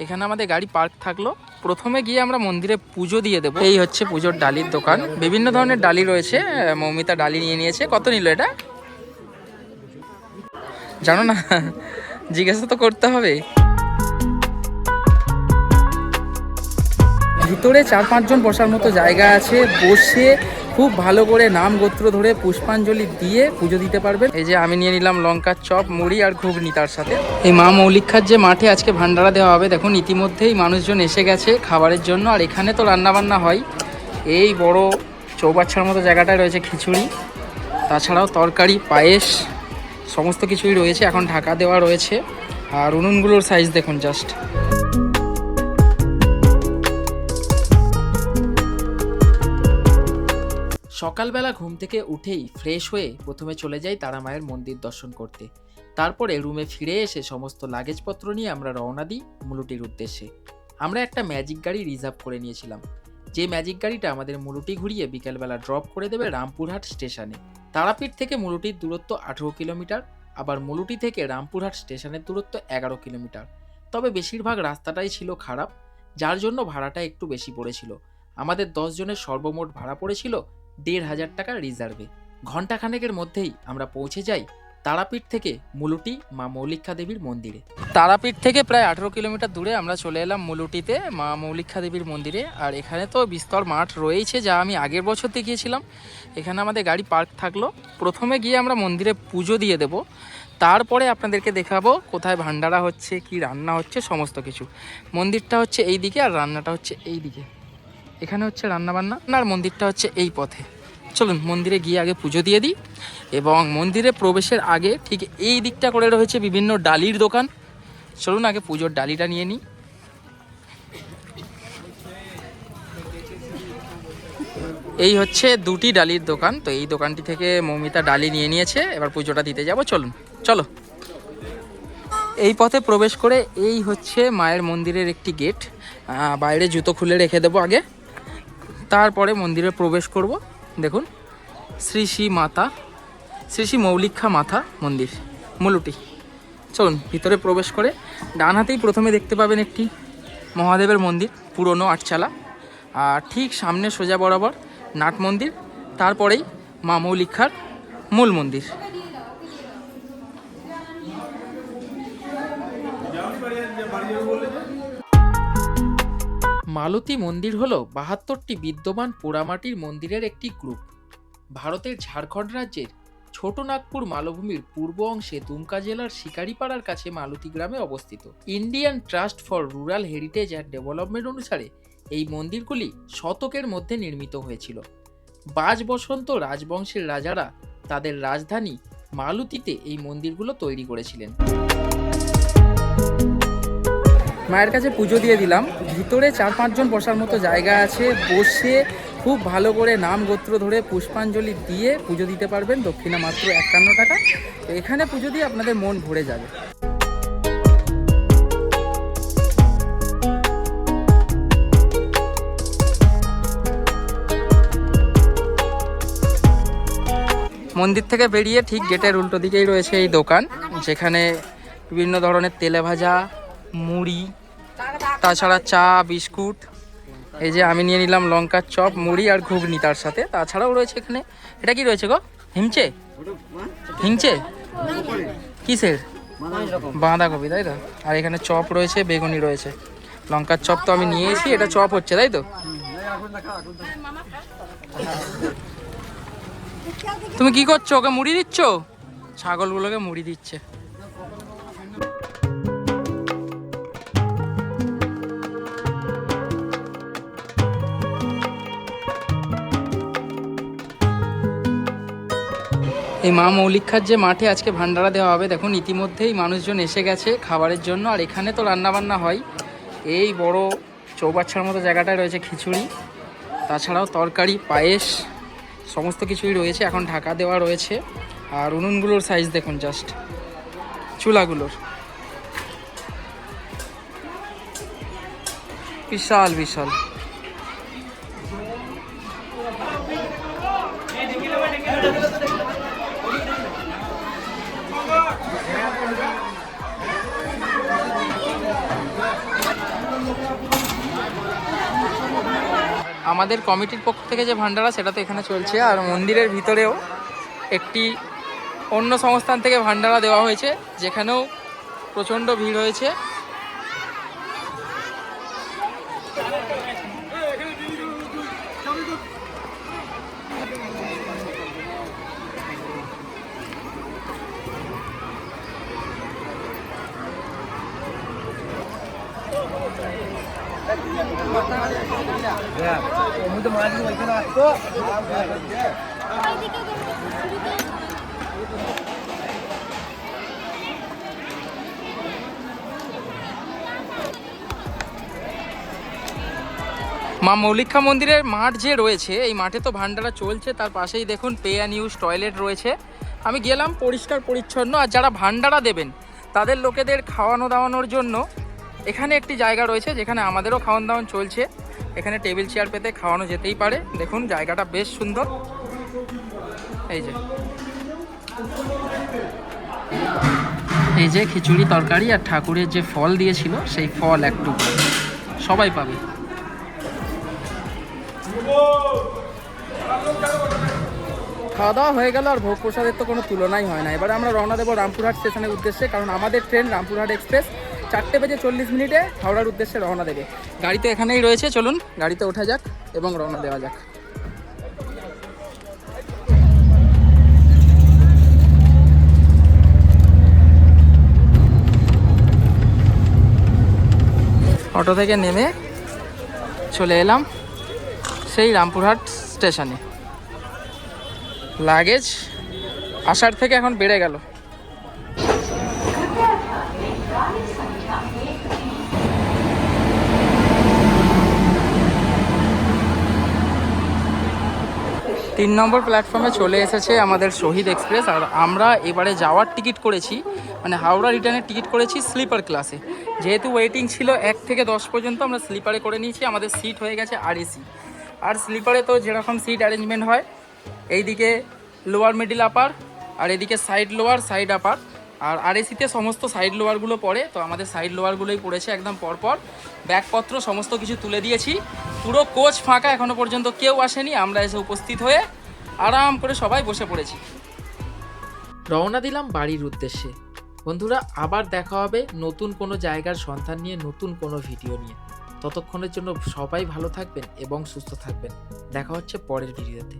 এখানে আমাদের গাড়ি পার্ক থাকল। প্রথমে গিয়ে আমরা মন্দিরে পুজো দিয়ে দেবো। এই হচ্ছে পুজোর ডালির দোকান। বিভিন্ন ধরনের ডালি রয়েছে। মৌমিতা ডালি নিয়ে নিয়েছে। কত নিল এটা? জানো না? জিজ্ঞাসা তো করতে হবে। ভিতরে চার পাঁচজন বসার মতো জায়গা আছে। বসে খুব ভালো করে নাম গোত্র ধরে পুষ্পাঞ্জলি দিয়ে পুজো দিতে পারবেন। এই যে আমি নিয়ে নিলাম লঙ্কার চপ, মুড়ি আর ঘুগনি তার সাথে। এই মা মৌলিক্ষার যে মাঠে আজকে ভান্ডারা দেওয়া হবে, দেখুন, ইতিমধ্যেই মানুষজন এসে গেছে খাবারের জন্য, আর এখানে তো রান্না বান্না হয়। এই বড় চৌবাচ্চার মতো জায়গাটায় রয়েছে খিচুড়ি, তাছাড়াও তরকারি, পায়েস, সমস্ত কিছুই রয়েছে। এখন ঢাকা দেওয়া রয়েছে। আর উনুনগুলোর সাইজ দেখুন জাস্ট সকালবেলা ঘুম থেকে উঠেই ফ্রেশ হয়ে প্রথমে চলে যাই তারা মায়ের মন্দির দর্শন করতে। তারপরে রুমে ফিরে এসে সমস্ত লাগেজপত্র নিয়ে আমরা রওনা দিই মুলুটির উদ্দেশ্যে। আমরা একটা ম্যাজিক গাড়ি রিজার্ভ করে নিয়েছিলাম। যে ম্যাজিক গাড়িটা আমাদের মুলুটি ঘুরিয়ে বিকেলবেলা ড্রপ করে দেবে রামপুরহাট স্টেশনে। তারাপীঠ থেকে মুলুটির দূরত্ব আঠেরো কিলোমিটার, আবার মুলুটি থেকে রামপুরহাট স্টেশনের দূরত্ব এগারো কিলোমিটার। তবে বেশিরভাগ রাস্তাটাই ছিল খারাপ, যার জন্য ভাড়াটা একটু বেশি পড়েছিল। আমাদের দশ জনের সর্বমোট ভাড়া পড়েছিল দেড় হাজার টাকা রিজার্ভে। ঘণ্টাখানেকের মধ্যেই আমরা পৌঁছে যাই তারাপীঠ থেকে মুলুটি মা মৌলিক্ষা দেবীর মন্দিরে। তারাপীঠ থেকে প্রায় আঠেরো কিলোমিটার দূরে আমরা চলে এলাম মুলুটিতে মা মৌলিক্ষা দেবীর মন্দিরে। আর এখানে তো বিস্তর মাঠ রয়েছে যা আমি আগের বছর দেখিয়েছিলাম। এখানে আমাদের গাড়ি পার্ক থাকল। প্রথমে গিয়ে আমরা মন্দিরে পুজো দিয়ে দেব। তারপরে আপনাদেরকে দেখাবো কোথায় ভান্ডারা হচ্ছে, কি রান্না হচ্ছে, সমস্ত কিছু। মন্দিরটা হচ্ছে এই দিকে আর রান্নাটা হচ্ছে এই দিকে এখানে হচ্ছে রান্নাবান্না আর মন্দিরটা হচ্ছে এই পথে। চলুন, মন্দিরে গিয়ে আগে পুজো দিয়ে দিই, এবং মন্দিরে প্রবেশের আগে ঠিক এই দিকটা করে রয়েছে বিভিন্ন ডালির দোকান। চলুন, আগে পুজোর ডালিটা নিয়ে নিই। এই হচ্ছে দুটি ডালির দোকান, তো এই দোকানটি থেকে মৌমিতা ডালি নিয়ে নিয়েছে, এবার পুজোটা দিতে যাব। চলুন, চলো। এই পথে প্রবেশ করে এই হচ্ছে মায়ের মন্দিরের একটি গেট। বাইরে জুতো খুলে রেখে দেবো আগে। তারপরে মন্দিরে প্রবেশ করব। দেখুন, শ্রী শ্রী মাতা, শ্রী শ্রী মৌলিক্ষা মাথা মন্দির, মুলুটি। চলুন, ভিতরে প্রবেশ করে ডান হাতেই প্রথমে দেখতে পাবেন একটি মহাদেবের মন্দির, পুরনো আটচালা। আর ঠিক সামনে সোজা বরাবর নাট মন্দির, তারপরেই মা মৌলিক্ষার মূল মন্দির। মালতী মন্দির হল বাহাত্তরটি বিদ্যমান পোড়ামাটির মন্দিরের একটি গ্রুপ। ভারতের ঝাড়খণ্ড রাজ্যের ছোট নাগপুর মালভূমির পূর্ব অংশে দুমকা জেলার শিকারিপাড়ার কাছে মালতী গ্রামে অবস্থিত। Indian trust for rural heritage and development অনুসারে এই মন্দিরগুলি শতকের মধ্যে নির্মিত হয়েছিল। বাজ বসন্ত রাজবংশের রাজারা তাদের রাজধানী মালুতিতে এই মন্দিরগুলো তৈরি করেছিলেন। মায়ের কাছে পুজো দিয়ে দিলাম। ভিতরে চার পাঁচজন বসার মতো জায়গা আছে। বসে খুব ভালো করে নাম গোত্র ধরে পুষ্পাঞ্জলি দিয়ে পুজো দিতে পারবেন। দক্ষিণা মাত্র একান্ন টাকা। তো এখানে পুজো দিয়ে আপনাদের মন ভরে যাবে। মন্দির থেকে বেরিয়ে ঠিক গেটের উল্টো দিকেই রয়েছে এই দোকান, যেখানে বিভিন্ন ধরনের তেলে ভাজা, মুড়ি তাছাড়া চা, বিস্কুট, এই যে আমি নিয়ে নিলাম লঙ্কার চপ, মুড়ি আর ঘুগনি তার সাথে। তাছাড়াও রয়েছে এখানে, এটা কি রয়েছে গো? হিমচে? হিংচে কিসের? বাঁধাকপি, তাই তো? আর এখানে চপ রয়েছে, বেগুনি রয়েছে। লঙ্কার চপ তো আমি নিয়েছি এটা চপ হচ্ছে, তাই তো? তুমি কি করছ? ওকে মুড়ি দিচ্ছ? ছাগলগুলোকে মুড়ি দিচ্ছে। এই মা মৌলিক্ষার যে মাঠে আজকে ভান্ডারা দেওয়া হবে, দেখুন, ইতিমধ্যেই মানুষজন এসে গেছে খাবারের জন্য। আর এখানে তো রান্নাবান্না হয়। এই বড় চৌবাচ্চার মতো জায়গাটায় রয়েছে খিচুড়ি, তাছাড়াও তরকারি, পায়েস, সমস্ত কিছুই রয়েছে। এখন ঢাকা দেওয়া রয়েছে। আর উনুনগুলোর সাইজ দেখুন জাস্ট চুলাগুলোর। বিশাল বিশাল। আমাদের কমিটির পক্ষ থেকে যে ভান্ডারা সেটা তো এখানে চলছে। আর মন্দিরের ভিতরেও একটি অন্য সংস্থান থেকে ভান্ডারা দেওয়া হয়েছে, যেখানেও প্রচণ্ড ভিড় হয়েছে। মা মৌলিক্ষা মন্দিরের মাঠ যে রয়েছে, এই মাঠে তো ভান্ডারা চলছে, তার পাশেই দেখুন পে অ্যান্ড ইউজ টয়লেট রয়েছে। আমি গেলাম পরিষ্কার পরিচ্ছন্ন, আর যারা ভান্ডারা দেবেন, তাদের লোকেদের খাওয়ানো দাওয়ানোর জন্য এখানে একটি জায়গা রয়েছে, যেখানে আমাদেরও খাওয়ান দাওয়ান চলছে। এখানে টেবিল চেয়ার পেতে খাওয়ানো যেতেই পারে। দেখুন, জায়গাটা বেশ সুন্দর। এই যে। এই যে খিচুড়ি তরকারি আর ঠাকুরের যে ফল দিয়েছিল, সেই ফল একটু সবাই পাবে। খাওয়া দাওয়া হয়ে গেল আর ভোগ প্রসাদের তো কোনো তুলনাই হয় না। এবারে আমরা রওনা দেবো রামপুরহাট স্টেশনের উদ্দেশ্যে, কারণ আমাদের ট্রেন রামপুরহাট এক্সপ্রেস। চারটে বেজে চল্লিশ মিনিটে হাওড়ার উদ্দেশ্যে রওনা দেবে। গাড়িতে এখানেই রয়েছে, চলুন, গাড়িতে ওঠা যাক এবং রওনা দেওয়া যাক। অটো থেকে নেমে চলে এলাম সেই রামপুরহাট স্টেশনে। লাগেজ আসার থেকে এখন বেড়ে গেল। তিন নম্বর প্ল্যাটফর্মে চলে এসেছে আমাদের শহীদ এক্সপ্রেস। আর আমরা এবারে যাওয়ার টিকিট করেছি মানে হাওড়া রিটার্নের টিকিট করেছি স্লিপার ক্লাসে। যেহেতু ওয়েটিং ছিল এক থেকে দশ পর্যন্ত, আমরা স্লিপারে করে নিয়েছি, আমাদের সিট হয়ে গেছে আর এসি আর স্লিপারে তো যেরকম সিট অ্যারেঞ্জমেন্ট হয়, এইদিকে লোয়ার মিডিল আপার আর এদিকে সাইড লোয়ার সাইড আপার আর আর এসিতে সমস্ত সাইড লোয়ারগুলো পড়ে, তো আমাদের সাইড লোয়ারগুলোই পড়েছে একদম পরপর। ব্যাগপত্র, সমস্ত কিছু তুলে দিয়েছি। পুরো কোচ ফাঁকা এখনও পর্যন্ত কেউ আসেনি, আমরা এসে উপস্থিত হয়ে আরাম করে সবাই বসে পড়েছি। রওনা দিলাম বাড়ির উদ্দেশ্যে। বন্ধুরা, আবার দেখা হবে নতুন কোনো জায়গার সন্ধান নিয়ে, নতুন কোনো ভিডিও নিয়ে। ততক্ষণের জন্য সবাই ভালো থাকবেন এবং সুস্থ থাকবেন। দেখা হচ্ছে পরের ভিডিওতে